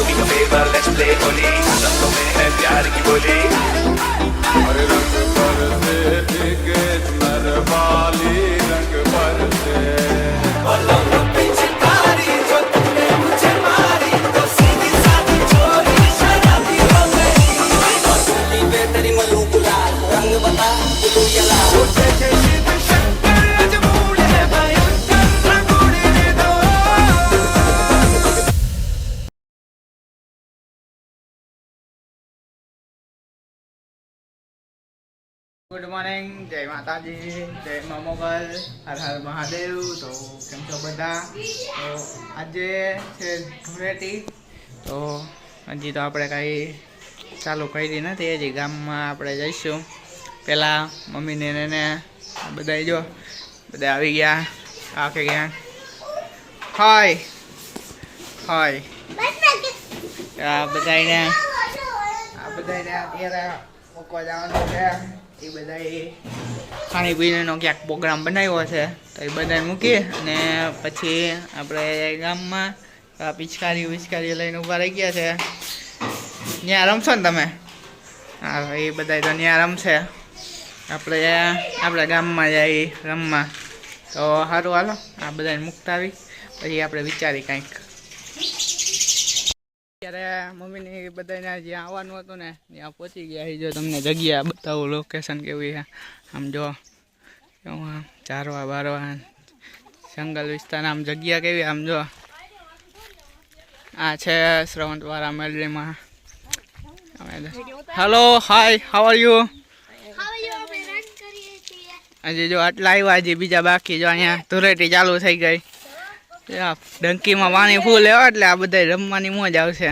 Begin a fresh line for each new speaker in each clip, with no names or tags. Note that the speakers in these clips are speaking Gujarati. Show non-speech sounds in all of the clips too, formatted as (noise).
do me a favor, let's play Holi रंगों में है प्यार की बोली
अरे रंग बरसे भीगे नरवाली रंग
ગુડ મોર્નિંગ જય માતાજી જય મા મોગલ હર હર મહાદેવ તો કેમ છો બધા? તો આજે છે ધૂળેટી. તો હજી તો આપણે કાંઈ ચાલુ કરી નથી, હજી ગામમાં આપણે જઈશું. પહેલાં મમ્મીને એને બધા જો, બધા આવી ગયા. આખે ગયા હાય! હાય! આ બધાને આ બધાને અત્યારે મૂકવા જવાનું છે. એ બધાએ ખાણી પીણીનો ક્યાંક પ્રોગ્રામ બનાવ્યો છે, તો એ બધાને મૂકીએ અને પછી આપણે ગામમાં પિચકારી વિચકારી લઈને ઊભા રહી ગયા છે. ત્યાં રમશો ને તમે? હા, એ બધા તો ત્યાં રમશે. આપણે, આપણા ગામમાં જઈએ રમવા. તો સારું હાલો, આ બધાને મૂકતા આવી. પછી આપણે વિચારી કાંઈક. ત્યારે મમ્મીની બધાને જ્યાં આવવાનું હતું ને ત્યાં પહોંચી ગયા જો તમને જગ્યા બતાવું લોકેશન કેવી છે. આમ જો કેવું ચારવા બારવા જંગલ વિસ્તાર આમ જગ્યા કેવી આમ જો. આ છે શ્રવંતવાળા મેલરીમાં hello hi how are you હજી જો આટલા આવ્યા હજી બીજા બાકી જો અહીંયા ધૂળેટી ચાલુ થઈ ગઈ. ડંકીમાં પાણી ફૂલ એવા એટલે આ બધા રમવાની મોજ આવશે.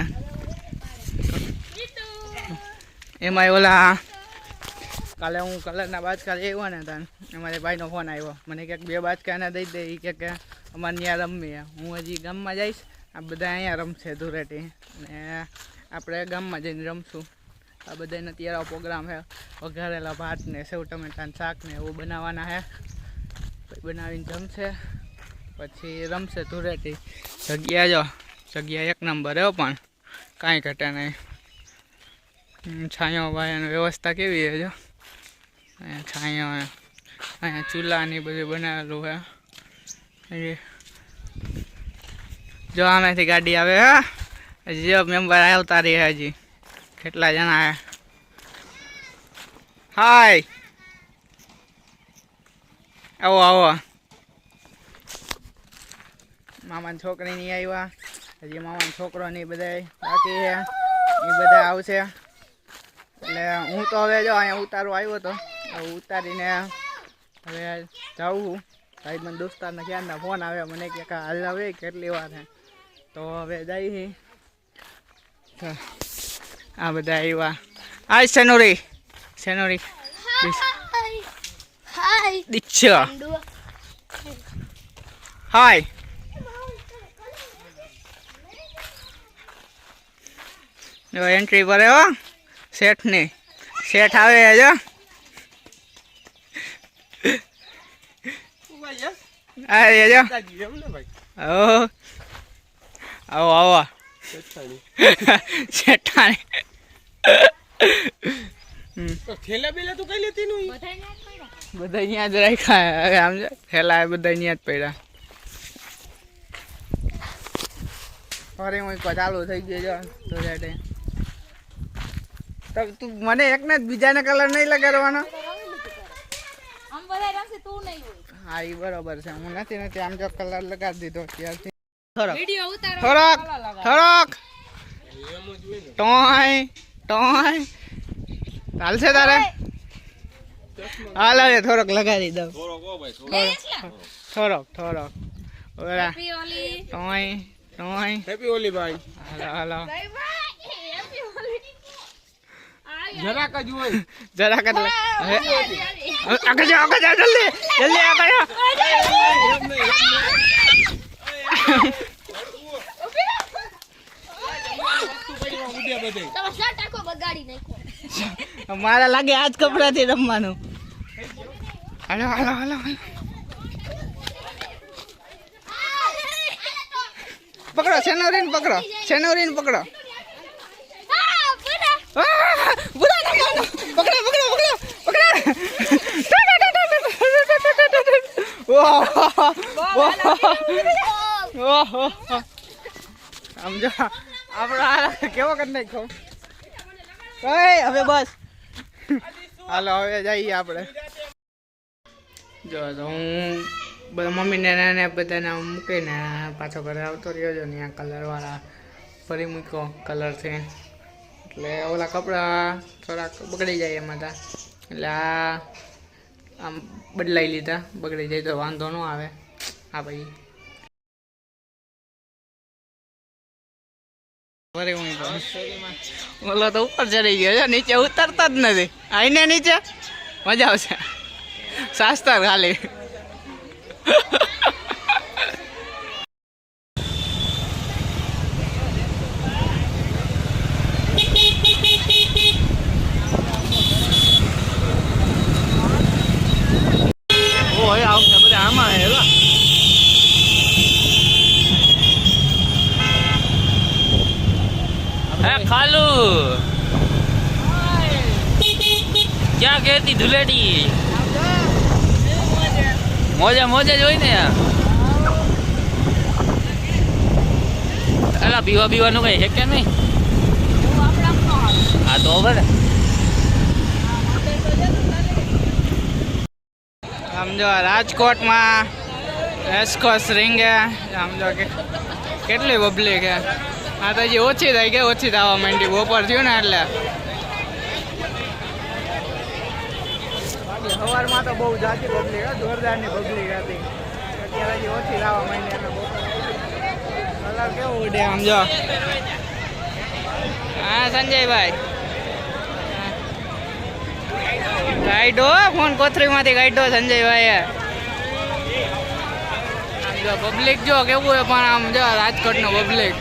એમાં ઓલા કાલે હું કલરના બાજકા આવ્યો ને તાન, અમારે ભાઈનો ફોન આવ્યો. મને ક્યાંક બે બાજકા એને દઈ દે એ કે અમારે ત્યાં રમીએ. હું હજી ગામમાં જઈશ, આ બધા અહીંયા રમશે ધૂરેટી. ને આપણે ગામમાં જઈને રમશું. આ બધાને અત્યારે પ્રોગ્રામ છે. વઘારેલા ભાત ને સેવ ટમેટાનું શાક ને એવું બનાવવાના છે. બનાવીને જમશે. પછી રમશે ધૂળેટી. જગ્યા જો, જગ્યા એક નંબર હો પણ. કાંઈ ઘટે નહીં. છાંયો ભાઈની વ્યવસ્થા કેવી છે જો? અહીંયા છાંયો અહીંયા ચૂલા ને બધું બનાવેલું હે. જો આમેથી ગાડી આવે હે. હજી મેમ્બર આવતા રહે હજી. કેટલા જણા હે? હાય આવો આવો. મામાની છોકરી નહીં આવ્યા હજી મામાનો છોકરો નહીં બધા બાકી છે. એ બધા આવશે. એટલે હું તો હવે જો અહીંયા ઉતારો આવ્યો હતો ઉતારીને હવે જાઉં છું સાહેબ મને દોસ્તારના ક્યારના ફોન આવે મને કે કાં હાલ આવે કેટલી વાર હે? તો હવે જઈ આ બધા આવ્યા હાય સેનોરી. સેનોરી.
હાય.
દીક્ષા હાય. જો એન્ટ્રી પર હો શેઠની શેઠ આવે જો. આવો આવો. આવો શેઠાણી
થેલા બેલા તો કઈ લેતી નહીં
બધા અહીંયા જ રાખ્યા હવે આમ થેલા બધા અહીંયા જ પડ્યા. અરે હું ચાલુ થઈ ગયો જો. તો તું મને એકને જ બીજાને કલર નહીં લગાડવાનો? હા એ બરોબર છે. હું નથી નથી. આમ જો કલર લગાડી દીધો ત્યારથી થોડોક. થોડોક થોડોક. ટોય ટોય. ચાલશે તારે? હાલ રે થોડોક લગાડી દઉં. થોડોક થોડોક. ઓલા.
હેપી હોલી
ટોય ટોય.
હેપી ઓલી ભાઈ.
હાલો હોલી.
જરાક જ હોય
જરાક જ આગળ જાઓ આગળ જાઓ જલ્દી જલ્દી આગળ જાઓ મારા લાગે આજ કપડાથી રમવાનું હાલો હાલો હાલો પકડો સેનોરીન પકડો સેનોરીન પકડો ના સમજો આપણે કેવો કરી નાખ્યો કઈ હવે બસ હાલો હવે જઈએ આપણે જો હું મમ્મીને ને બધાને મૂકીને પાછો ઘરે આવતો રહ્યો છું ત્યાં કલરવાળા ફરી મૂક્યો કલરથી એટલે ઓલા કપડાં થોડાક બગડી જાય એમાં તા એટલે આ આમ બદલાઈ લીધા. બગડી જાય તો વાંધો ન આવે. હા ભાઈ. ઓલો તો ઉપર ચડી ગયો છે નીચે ઉતરતા જ નથી. આઈને નીચે? મજા આવશે. શાસ્ત્ર ખાલી ઓય આ વખતે બધા આમાં હેલા
હે ક્યાં કહેતી ધુલેડી? મોજે મોજે જ હોય ને અલા, પીવા પીવાનું કઈ છે કે નહીં? હા તો બરાબર
સમજો રાજકોટમાં એસ્કોસ રિંગે સમજો કે કેટલી પબ્લિક હે આ તો હજી ઓછી થઈ ગઈ ઓછી થવા માંડી. બપોર થયું ને એટલે. સવારમાં તો બહુ જાજી પબ્લિક જોરદારની પબ્લિક હતી. અત્યારે હજી ઓછી થવા માંડી અને કલર કેવો ઉડે સમજો હા સંજયભાઈ. ગાઈડો ફોન કોથરીમાંથી ગાઈડો સંજયભાઈ જો પબ્લિક જો કેવું હોય પણ આમ જો રાજકોટનો public.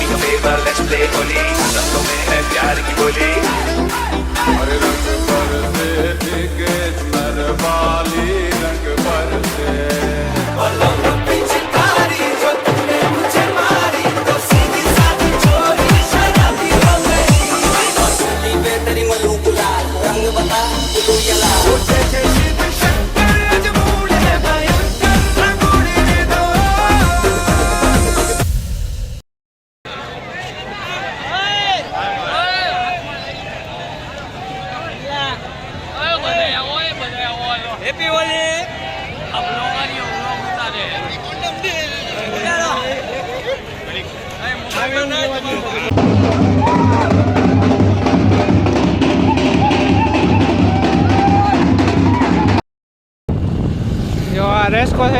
Do me a favor, let's play Holi रंगों में है प्यार की बोली
अरे रंग बरसे भीगे नरवाली
જો આ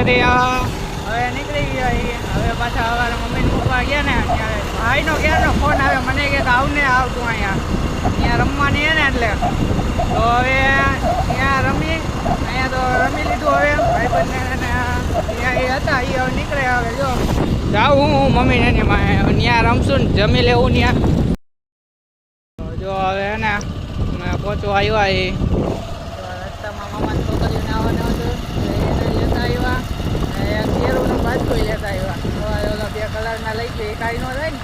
તે આ. હવે નીકળી ગયા. હવે પાછા અમારા મમ્મી મૂકવા ગયા ને ત્યારે ભાઈનો ક્યારનો ફોન આવે મને કે આવ ને આવતું અહીંયા ત્યાં રમવાની હે ને એટલે. તો હવે ત્યાં રમી, અહીંયા તો રમી લીધું હવે. ભાઈબંધને ને ત્યાં એ હતા એ હવે નીકળે હવે જો. જાઉં હું મમ્મીને એની માં ત્યાં રમશું ને જમી લેવું ત્યાં જો હવે હે ને પહોંચવા આવ્યા એ. રસ્તામાં મામા છોકરીઓને આવવાનું હતું લેતા આવ્યા. અને એક બાજકો લેતા આવ્યા. ઓલા બે કલરના લઈ ગઈ કાંઈ ન થાય ને.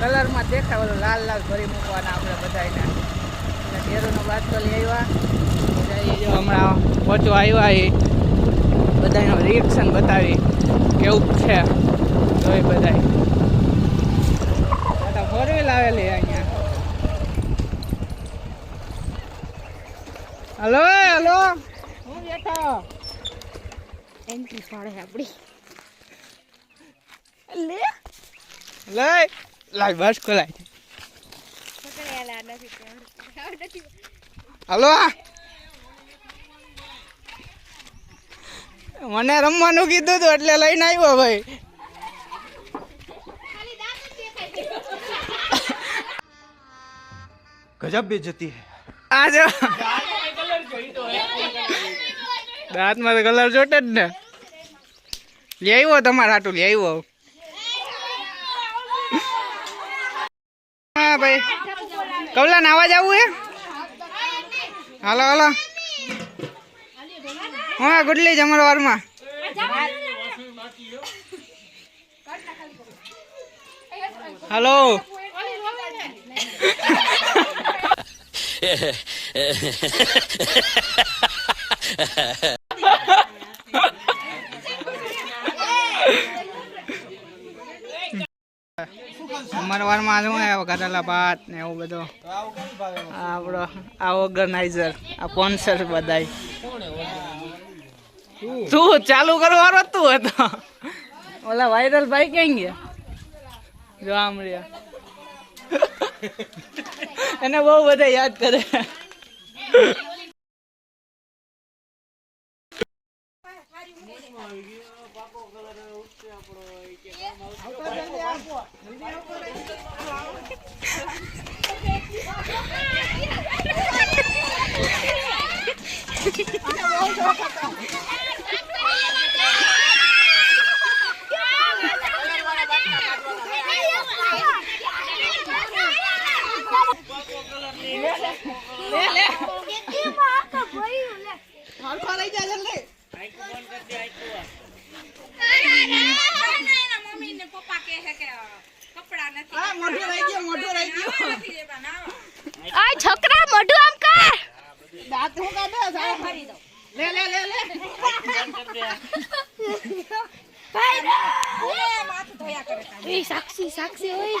કલરમાં દેખાય ઓલો લાલ લાલ ભરી મૂકવાના આપણે બધાને કેરુનો બાજકો લઈ આવ્યા. એ હમણાં પહોંચવા આવ્યા એ. બધાનો રિએક્શન બતાવી કેવું છે. તો બધાય. બધા ફોર વ્હીલ આવેલી અહીંયા. Hello hello. હું બેઠો?
એન્ટ્રી પાડે આપડી. લે.
લે લાઈ બસ
નથી
હલો મને રમવાનું કીધું હતું એટલે લઈને આવ્યો ભાઈ.
ગજબ બેજતી હે.
આ જો. દાંતમાં તો કલર જોટે જ ને. લઈ આવ્યો તમારા હાટું લઈ આવ્યો. હા ભાઈ. કવલા નાવા જવું હે? હાલો હાલો. હા ગુડલી જમર વારમાં. હલો અમરવારમાં શું ઘરેલા ભાત ને એવું બધું. આપણો આ ઓર્ગનાઇઝર આ સ્પોન્સર બધાય. તું. ચાલુ કરવાનો તું હતો ઓલા વાયરલ ભાઈ ક્યાં ગયા? જો આમ રહ્યા. એને બહુ બધા યાદ કરે.
મમ્મી ને પપ્પા કહે છે કે કપડા નથી મોઢું રહી ગયું મોઢું રહી ગયું
આ છોકરા મોઢું આમ કર
ફરી દો માથું લે લે લે
એ સાક્ષી સાક્ષી ઓય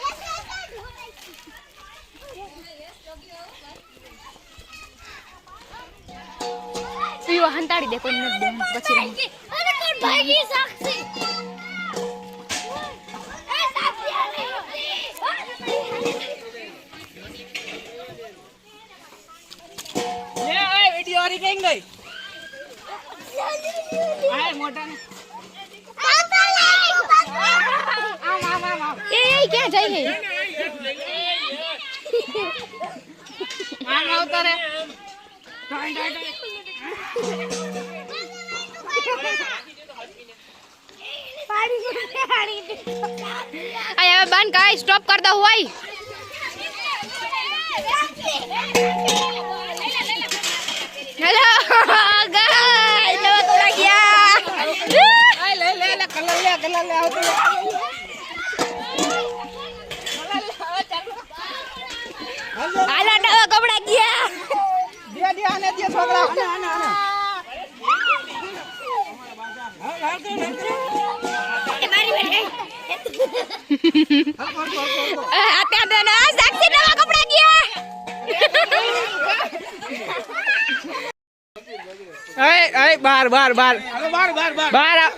પીવો હંતાડી દે કોઈ નથી દેવાનું. પછી રહી
અરે કોણ ભાઈની સાક્ષી?
લે વિડિયો ગઈ? આય મોટા ને
એ એ ક્યાં જઈ હે?
આમ આવતા રે.
આય હવે બંધ કાય સ્ટોપ કર દો હોય હેલો ગાય લો તો લાગ્યા
આય લે લે લે કલર લે કલર લે આવતો લે.
આલા નવા કપડા ગયા
દે આને દે છોકરા આને આને બાર બાર બાર. બાર બાર બાર. બાર આ-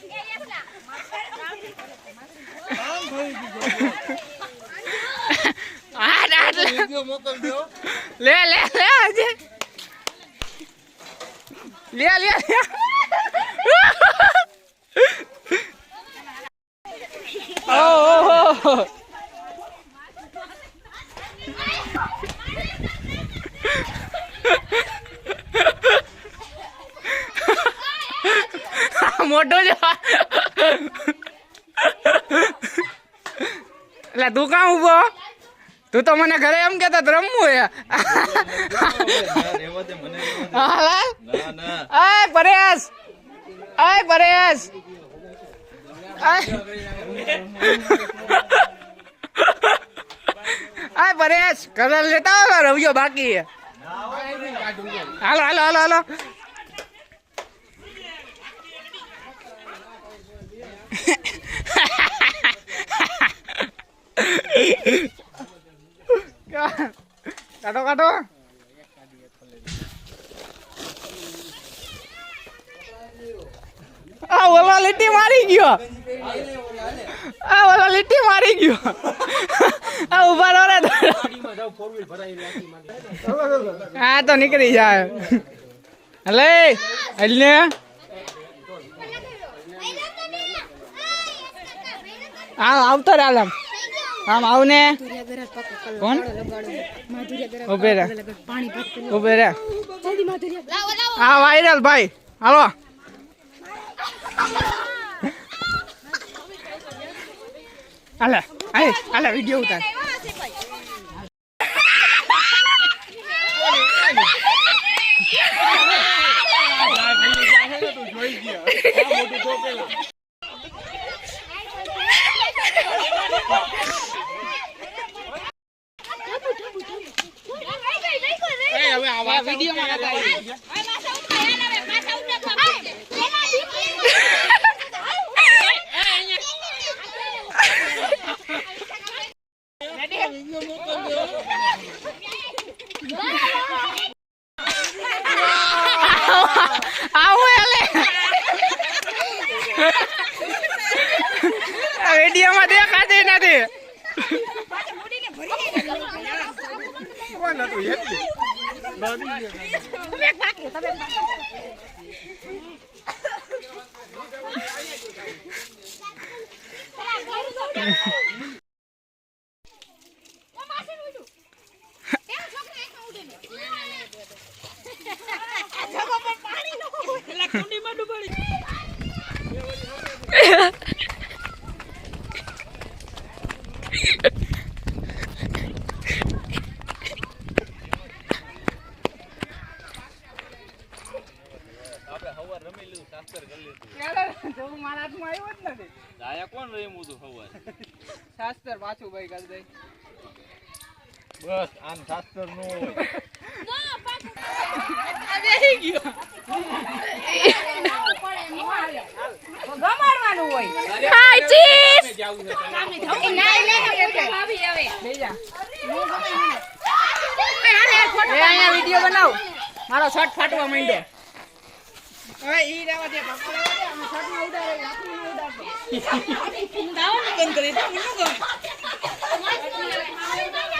વીમા આ રાત લે લે લે. આજે લે લે લે. ઓ ઓ મોટો એટલે તું કાં ઊભો તું તો મને ઘરે એમ કેતા રમવું હે. આય પરેશ. આય પરેશ. આય પરેશ કલર લેતા આવ્યો રવ્યો બાકી હાલો હાલો હાલો હાલો. કાઢો કાઢો. આ ઓલા લીટી મારી ગયો. આ ઓલા લીટી મારી ગયો. આ ઊભા રહો હા, તો નીકળી જાય. હલે હલને હા, આવતો રે આમ આમ આવ ને કોણ? ઉભે રે ઉભે રે હા વાયરલ ભાઈ હાલો. હાલે હાલે હાલે વીડિયો ઉતાર. Thank you. વીડિયો બનાવ મારો શર્ટ ફાટવા માંડ્યો હવે ઈ રહેવા દે શર્ટમાં ઉડાડે હાથમાં ન ઉડાડતો
માઇકમાં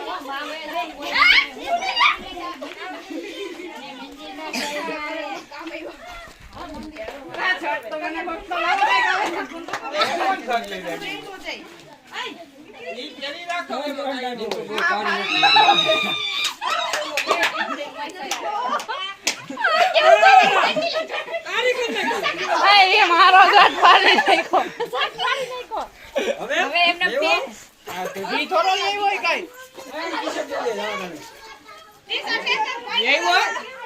મારો
ઘાટ
હવે એમને પેન
થોડો એવો કઈ. કાઈ હોય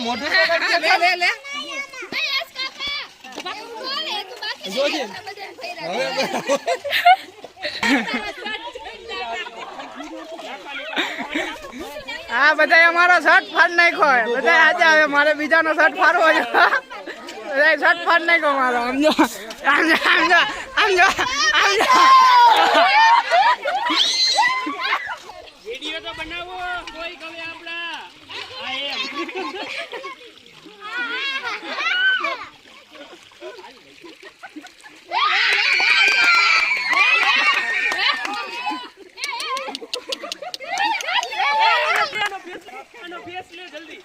મારે.
હા બધા અમારો શર્ટ ફાડ નાખ્યો બધા આજે આવે, મારે બીજાનો શર્ટ ફાડવો છે એ શર્ટ ફાડ નાખો મારો આમ જો આમ જો આમ જો આમ જો આમ જો
વીડિયો તો બનાવો કોઈ કવે આપડા આ એમ. (laughs) જલ્દી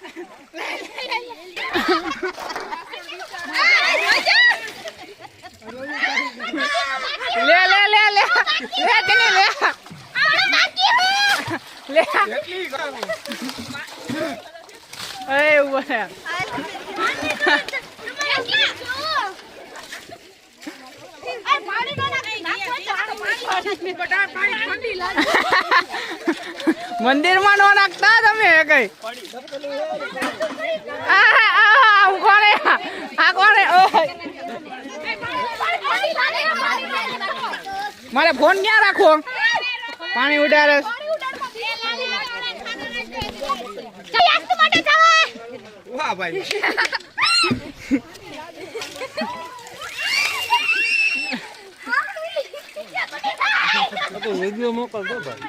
લે લે લે લે લે તને લે લે (laughs) એ મંદિરમાં નો નાખતા તમે કઈ? કોને આ, કોને મારે ફોન ક્યાં રાખો પાણી ઉડાડે. ભાઈ.
વીડિયો મોકલજો ભાઈ.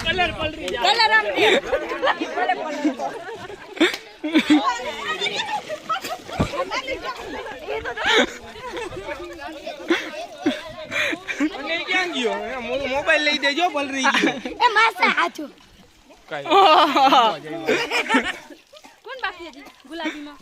કલર પલરી જાય
અને ક્યાં ગયો મોબાઈલ લઈ દેજો પલરી ગયો. (laughs)
એ માસા આજો કોણ બાકી હતી ગુલાબીમાં.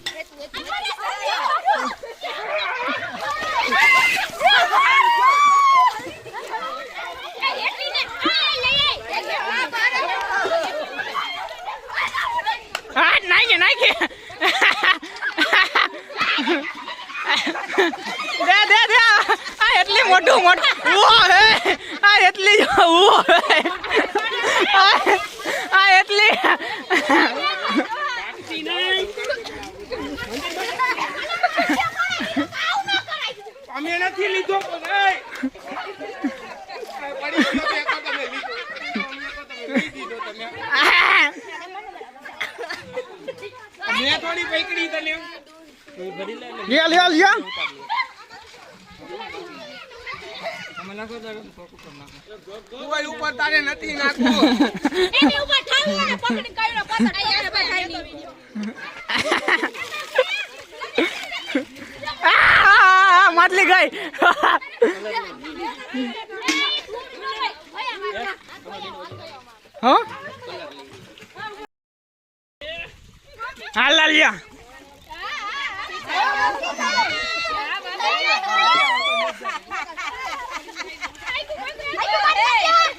નાખે નાખે. દે દે દે. આ એટલી મોટું મોટું. ઓ હે. આ એટલી આ એટલી. અમે નથી લીધો. મેં થોડી પકડી તને. લ્યો લ્યો. મોબાઈલ ઉપર તારે નથી નાખવું.
એની ઉપર ઠાવી અને પકડી કઈનો પકડ યાર ભાઈ
આ, માટલી ગઈ હા? હાલ લાલિયા એક ડંકો મારને આમ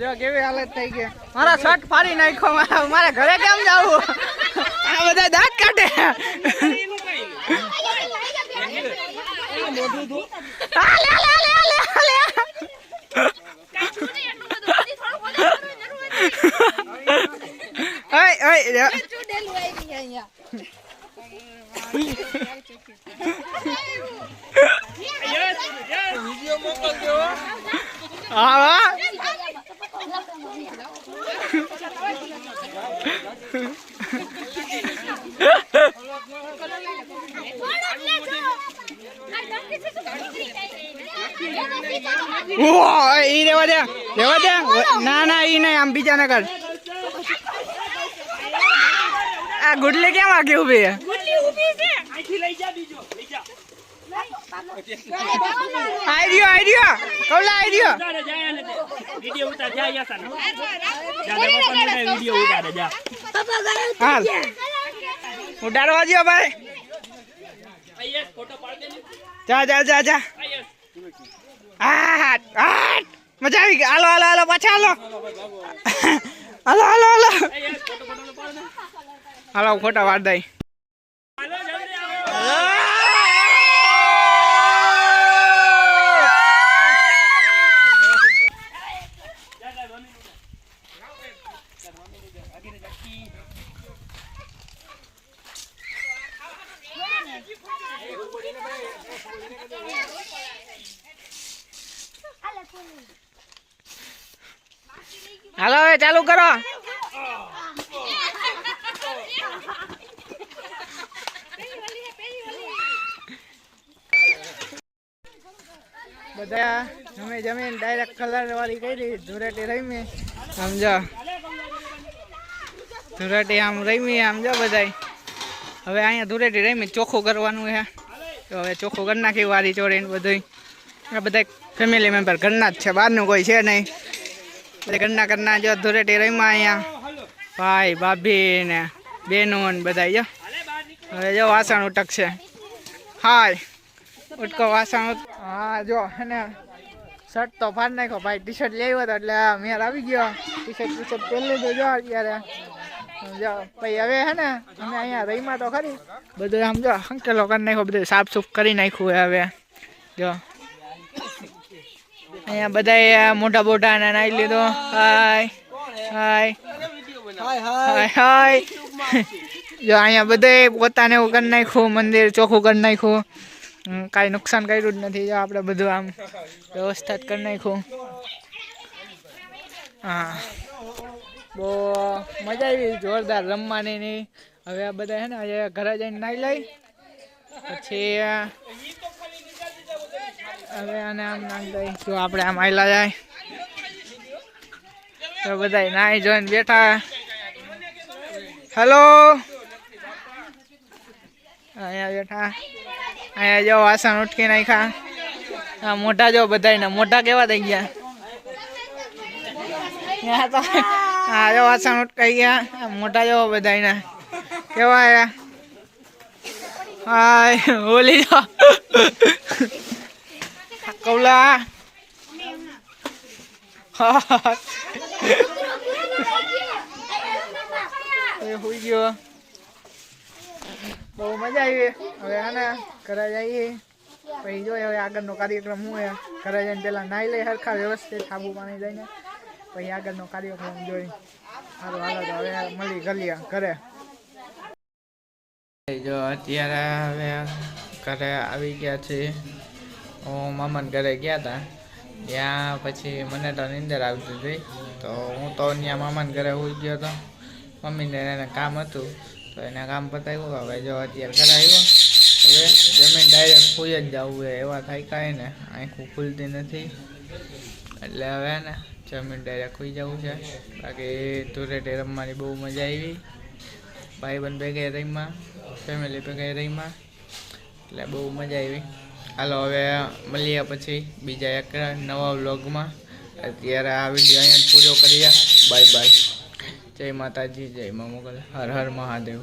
જો કેવી હાલત થઈ ગઈ. મારા શર્ટ ફાડી નાખ્યો મારા- મારે ઘરે કેમ જવું આ બધા દાંત કાઢે. આ, લે, લે, લે, લે, લે. ઓય, ઓય, રે. હા હા. ઉવ્વ, ઈ રેવા દે રેવા દે. ના ના ઈ નહીં આમ બીજા ના કર. આ ગુડલી કેમ આખી ઊભી છે?
અહીંથી લઈ જા બીજો લઈ જા.
આઈડિયો આઈડિયો કવલા આઈડિયો
વીડિયો ઉતાર જા યાસા જા પપ્પા ને વીડિયો ઉતારે જા.
હાલ. ઉડાડવા દ્યો ભાઈ.
ફોટો પાડ દે
જા જા જા જા
આયસ
આટ આટ મજા આવી ગઈ. હાલો હાલો હાલો, પાછા હાલો. હાલો હાલો હાલો. હાલો, ખોટા વાર દઈ
હાલો જલ્દી આવો
હાલો હવે ચાલુ કરો બધા જમે જમીન ડાયરેક્ટ કલર વાળી કરી ધૂળેટી રમી. સમજો ધૂળેટી આમ રમી, આમ જો બધાય. હવે અહીંયા ધુરેટી રમી, ચોખ્ખું કરવાનું છે. તો હવે ચોખ્ખું કરી નાખી, વારી ચોરીને બધું આ બધા ફેમિલી મેમ્બર ઘરના જ છે, બહારનું કોઈ છે નહીં. બધા ઘરના ઘરના જો ધૂરેટી રમ્યા અહીંયા. ભાઈ, ભાભી ને બહેનો ને બધા જો. હવે જો વાસણ ઉટકશે. હાય. ઉટકો વાસણ હા, જો હે ને શર્ટ તો ફાડ નાખ્યો. ભાઈ ટી શર્ટ આવ્યો હતો એટલે મેર આવી ગયો. ટી શર્ટ ટી શર્ટ પહેરી લીધું. જો, અત્યારે. હવે હે ને, અમે અહીંયા રહીમાં તો ખરી. બધું આમ જો કરી નાખ્યો, બધું સાફ સૂફ કરી નાખ્યું હવે. જો. અહીંયા બધા મોટા મોટા ને લીધો. હાય. હાય. હાય હાય. જો, અહીંયા બધે પોતાને એવું કરી નાખ્યું, મંદિર ચોખ્ખું કરી નાખ્યું. કાંઈ નુકસાન કર્યું જ નથી. જો આપણે બધું આમ વ્યવસ્થા જ કરી નાખ્યું. હા. બહુ મજા આવી, જોરદાર રમવાની ની હવે આ બધા છે ને આજે ઘરે જઈને નાઈ લઈ. પછી હવે આને આમ નાખી લઈ. જો આપણે આમ આયલા જાય. તો બધા નાઈ જોઈને બેઠા. હેલો અહીંયા બેઠા. અહીંયા જો વાસણ ઉઠકી નાખ્યા. મોઢા જો બધા મોટા કેવા થઈ ગયા? તો હા જો વાસણ ઉટકાઈ ગયા. મોઢા જો બધાયના કેવા આયા? હાય ઓલી જો. કૌલા. હા એ હોઈ ગયો. બહુ મજા આવી. હવે આને ઘરે જઈએ. પછી જોઈએ હવે આગળનો કાર્યક્રમ હું ઘરે જઈને પેલા નાઈ લઈ સરખા વ્યવસ્થિત સાબુ પાણી લઈને. પછી આગળનો કાર્યક્રમ જોઈ સારું હાલો, તો હવે મળી ગલીએ ઘરે. જો અત્યારે હવે ઘરે આવી ગયા છે. હું મામાને ઘરે ગયા હતા ત્યાં પછી મને તો નીંદર આવતી હતી. તો હું તો ત્યાં મામાને ઘરે હોઈ ગયો હતો મમ્મીને એને કામ હતું. તો એના કામ પતાવ્યું હવે જો અત્યારે ઘરે આવ્યો. હવે જમીન ડાયરેક્ટ ખુઈ જ જવું હોય એવા થાય કાંઈ ને. આંખું ખુલતી નથી. એટલે હવે ને જમીન ડાયરેક્ટ ખુઈ જવું છે. બાકી તુરેટે રમવાની બહુ મજા આવી. ભાઈબંધ ભેગે રહીમાં ફેમિલી ભેગે રહીમાં એટલે બહુ મજા આવી. હાલો હવે મળીએ પછી બીજા એક નવા વ્લોગમાં અત્યારે આ વીડિયો અહીંયા પૂરો કરીએ. બાય બાય જય માતાજી જય મા મોગલ હર હર મહાદેવ.